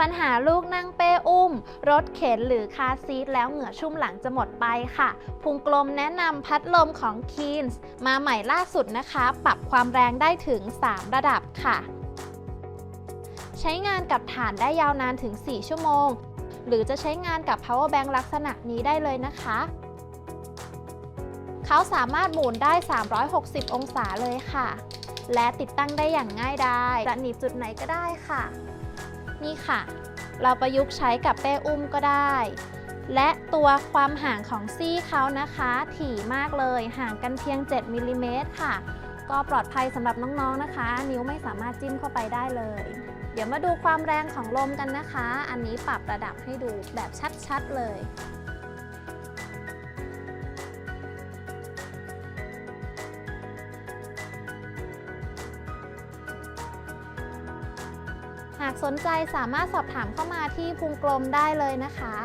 ปัญหาลูกนั่งเป้อุ้ม รถเข็นหรือคาซีทแล้วเหงื่อชุ่มหลังจะหมดไปค่ะ พุงกลมแนะนำพัดลมของ k e e n s มาใหม่ล่าสุดนะคะ ปรับความแรงได้ถึง 3 ระดับค่ะ ใช้งานกับฐานได้ยาวนานถึง 4 ชั่วโมง หรือจะใช้งานกับ power bank ลักษณะนี้ได้เลยนะคะ เขาสามารถหมุนได้ 360 องศาเลยค่ะ และติดตั้งได้อย่างง่ายดายจะหนีบจุดไหนก็ได้ค่ะ นี่ค่ะ เราประยุกต์ใช้กับเป้อุ้มก็ได้ และตัวความห่างของซี่เขานะคะ ถี่มากเลยห่างกันเพียง 7มิลลิเมตรค่ะ ก็ปลอดภัยสำหรับน้องๆนะคะ นิ้วไม่สามารถจิ้มเข้าไปได้เลย เดี๋ยวมาดูความแรงของลมกันนะคะ อันนี้ปรับระดับให้ดูแบบชัดๆเลยากสนใจสามารถสอบถามเข้ามาที่พุงกลมได้เลยนะคะ